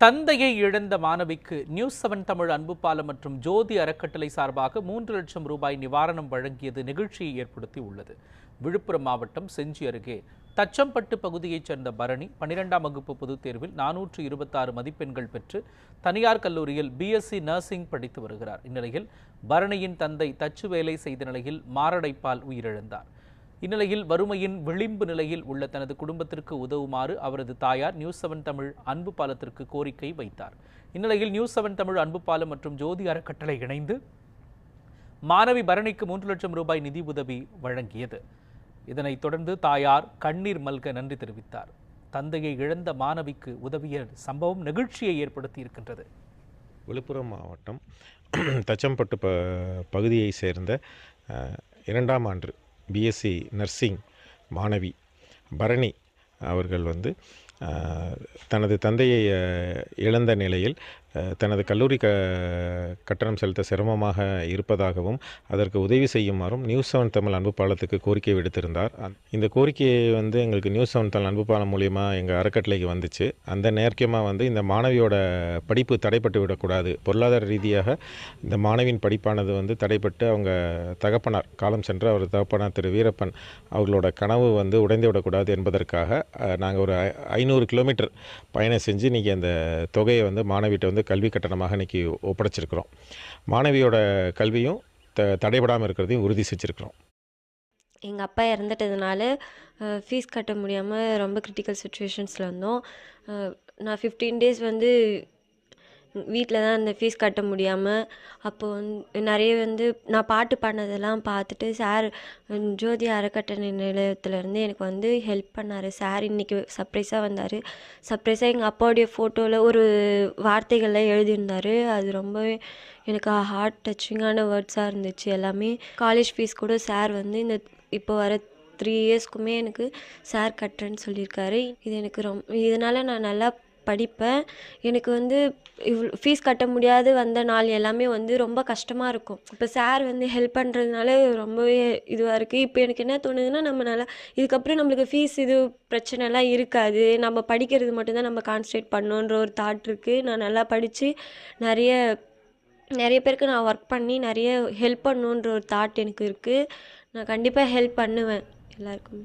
தந்தையை இழந்த மாணவிக்கு நியூஸ் செவன் தமிழ் அன்புப்பாலம் மற்றும் ஜோதி அறக்கட்டளை சார்பாக மூன்று லட்சம் ரூபாய் நிவாரணம் வழங்கியது நிகழ்ச்சியை ஏற்படுத்தி உள்ளது. விழுப்புரம் மாவட்டம் செஞ்சி அருகே தச்சம்பட்டு பகுதியைச் சேர்ந்த பரணி பன்னிரெண்டாம் வகுப்பு பொதுத் தேர்வில் நானூற்று இருபத்தாறு மதிப்பெண்கள் பெற்று தனியார் கல்லூரியில் பிஎஸ்சி நர்சிங் படித்து வருகிறார். இந்நிலையில் பரணியின் தந்தை தச்சு வேலை செய்த நிலையில் மாரடைப்பால் உயிரிழந்தார். இந்நிலையில் வறுமையின் விளிம்பு நிலையில் உள்ள தனது குடும்பத்திற்கு உதவுமாறு அவரது தாயார் நியூஸ் செவன் தமிழ் அன்பு பாலத்திற்கு கோரிக்கை வைத்தார். இந்நிலையில் நியூஸ் செவன் தமிழ் அன்பு பாலம் மற்றும் ஜோதி அறக்கட்டளை இணைந்து மாணவி பரணிக்கு மூன்று லட்சம் ரூபாய் நிதி உதவி வழங்கியது. இதனைத் தொடர்ந்து தாயார் கண்ணீர் மல்க நன்றி தெரிவித்தார். தந்தையை இழந்த மாணவிக்கு உதவிய சம்பவம் நெகிழ்ச்சியை ஏற்படுத்தி இருக்கின்றது. விழுப்புரம் மாவட்டம் தச்சம்பட்டு ப பகுதியை சேர்ந்த இரண்டாம் ஆண்டு பிஎஸ்சி நர்சிங் மாணவி பரணி அவர்கள் வந்து தனது தந்தையை இழந்த நிலையில் தனது கல்லூரி க கட்டணம் செலுத்த சிரமமாக இருப்பதாகவும் அதற்கு உதவி செய்யுமாறும் நியூஸ் செவன் தமிழ் அன்பு பாலத்துக்கு கோரிக்கை விடுத்திருந்தார். இந்த கோரிக்கையை வந்து எங்களுக்கு நியூஸ் செவன் தமிழ் அன்பு பாலம் மூலியமா எங்கள் அறக்கட்டளைக்கு வந்துச்சு. அந்த நேர்க்கியமாக வந்து இந்த மாணவியோட படிப்பு தடைப்பட்டு விடக்கூடாது. பொருளாதார ரீதியாக இந்த மாணவியின் படிப்பானது வந்து தடைப்பட்டு அவங்க தகப்பனார் காலம் சென்று அவர் தகப்பனார் திரு வீரப்பன் அவர்களோட கனவு வந்து உடைந்து விடக்கூடாது என்பதற்காக நாங்கள் ஒரு ஐநூறு கிலோமீட்டர் பயணம் செஞ்சு இன்றைக்கி அந்த தொகையை வந்து மாணவிகிட்ட வந்து கல்வி கட்டணமாக இன்றைக்கி ஒப்படைச்சிருக்கிறோம். மாணவியோட கல்வியும் த தடைபடாமல் இருக்கிறதையும் உறுதி செஞ்சுருக்கிறோம். எங்கள் அப்பா இறந்துட்டதுனால ஃபீஸ் கட்ட முடியாமல் ரொம்ப கிரிட்டிக்கல் சுச்சுவேஷன்ஸில் இருந்தோம். நான் ஃபிஃப்டீன் டேஸ் வந்து வீட்டில் தான் அந்த ஃபீஸ் கட்ட முடியாமல் அப்போ வந்து நிறைய வந்து நான் பாட்டு பாடினதெல்லாம் பார்த்துட்டு சார் ஜோதி அறக்கட்டளை நிலையத்துலேருந்து எனக்கு வந்து ஹெல்ப் பண்ணார். சார் இன்றைக்கி சர்ப்ரைஸாக வந்தார். சர்ப்ரைஸாக எங்கள் அப்பாவுடைய ஃபோட்டோவில் ஒரு வார்த்தைகள்லாம் எழுதியிருந்தார். அது ரொம்பவே எனக்கு ஹார்ட் டச்சிங்கான வேர்ட்ஸாக இருந்துச்சு எல்லாமே. காலேஜ் ஃபீஸ் கூட சார் வந்து இந்த இப்போ வர த்ரீ இயர்ஸ்க்குமே எனக்கு சார் கட்டுறேன்னு சொல்லியிருக்காரு. இது எனக்கு ரொம்ப இதனால் நான் நல்லா படிப்பேன். எனக்கு வந்து இவ்வளோ ஃபீஸ் கட்ட முடியாது. வந்த நாள் எல்லாமே வந்து ரொம்ப கஷ்டமாக இருக்கும். இப்போ சார் வந்து ஹெல்ப் பண்ணுறதுனால ரொம்பவே இதுவாக இருக்குது இப்போ எனக்கு என்ன தோணுதுன்னா நம்ம நல்லா இதுக்கப்புறம் நம்மளுக்கு ஃபீஸ் இது பிரச்சனைலாம் இருக்காது. நம்ம படிக்கிறது மட்டும்தான் நம்ம கான்சன்ட்ரேட் பண்ணோன்ற ஒரு தாட் இருக்குது நான் நல்லா படித்து நிறைய நிறைய பேருக்கு நான் ஒர்க் பண்ணி நிறைய ஹெல்ப் பண்ணணுன்ற ஒரு தாட் எனக்கு இருக்குது நான் கண்டிப்பாக ஹெல்ப் பண்ணுவேன். எல்லாருக்குமே.